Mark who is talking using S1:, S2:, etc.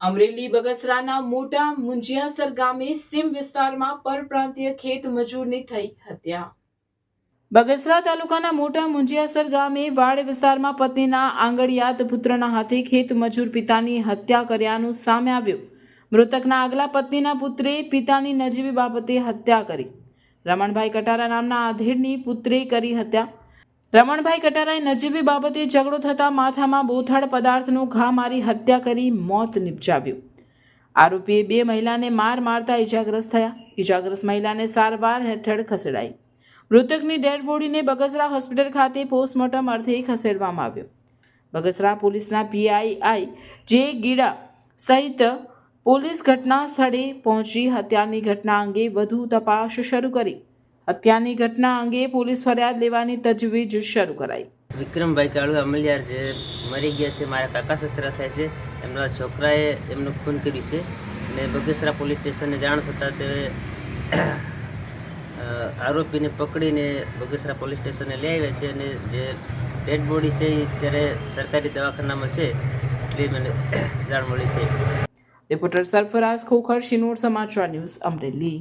S1: અમરેલી બગસરાના મોટા મુંજિયાસર ગામે સીમ વિસ્તારમાં પરપ્રાંતીય ખેત મજૂરની થઈ હત્યા. બગસરા તાલુકાના મોટા મુંજિયાસર ગામે વાડ વિસ્તારમાં પત્નીના આંગળિયાત પુત્રના હાથે ખેત મજૂર પિતાની હત્યા કર્યાનું સામે આવ્યું. મૃતકના આગલા પત્નીના પુત્રે પિતાની નજીવી બાબતે હત્યા કરી. રમણભાઈ કટારા નામના આધેડની પુત્રે કરી હત્યા. રમણભાઈ કટારાએ નજીવી બાબતે ઝઘડો થતા માથામાં બોથડ પદાર્થનો ઘા મારી હત્યા કરી મોત નિપજાવ્યું. આરોપીએ બે મહિલાને માર મારતા ઇજાગ્રસ્ત થયા. ઇજાગ્રસ્ત મહિલાને સારવાર હેઠળ ખસેડાઈ. મૃતકની ડેડ બોડીને બગસરા હોસ્પિટલ ખાતે પોસ્ટમોર્ટમ અર્થે ખસેડવામાં આવ્યો. બગસરા પોલીસના પીઆઈઆઈ જે ગીડા સહિત પોલીસ ઘટના સ્થળે પહોંચી હત્યાની ઘટના અંગે વધુ તપાસ શરૂ કરી. હત્યાની ઘટના અંગે પોલીસ ફરિયાદ લેવાની તજવીજ શરૂ કરાઈ.
S2: વિક્રમભાઈ કાળુ અમલિયાર જે મરી ગયા છે મારા કાકા સસરા થાય છે એમના છોકરાએ એમનું ખૂન કર્યું છે. અને બગસરા પોલીસ સ્ટેશને જાણ થતાં તે આરોપીને પકડીને બગસરા પોલીસ સ્ટેશને લઈ આવ્યા છે અને જે ડેડ બોડી છે એ અત્યારે સરકારી દવાખાનામાં છે એટલી મને જાણ મળી છે.
S1: રિપોર્ટર સરફરાઝ ખોખર શિનોર સમાચાર ન્યૂઝ અમરેલી.